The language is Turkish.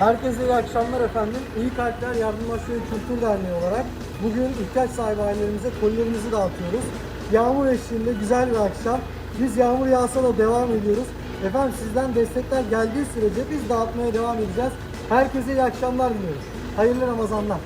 Herkese iyi akşamlar efendim. İyi Kalpler Yardımlaşma Kültür Derneği olarak bugün ihtiyaç sahibi ailelerimize kolilerimizi dağıtıyoruz. Yağmur eşliğinde güzel bir akşam. Biz yağmur yağsa da devam ediyoruz. Efendim sizden destekler geldiği sürece biz dağıtmaya devam edeceğiz. Herkese iyi akşamlar diliyoruz. Hayırlı Ramazanlar.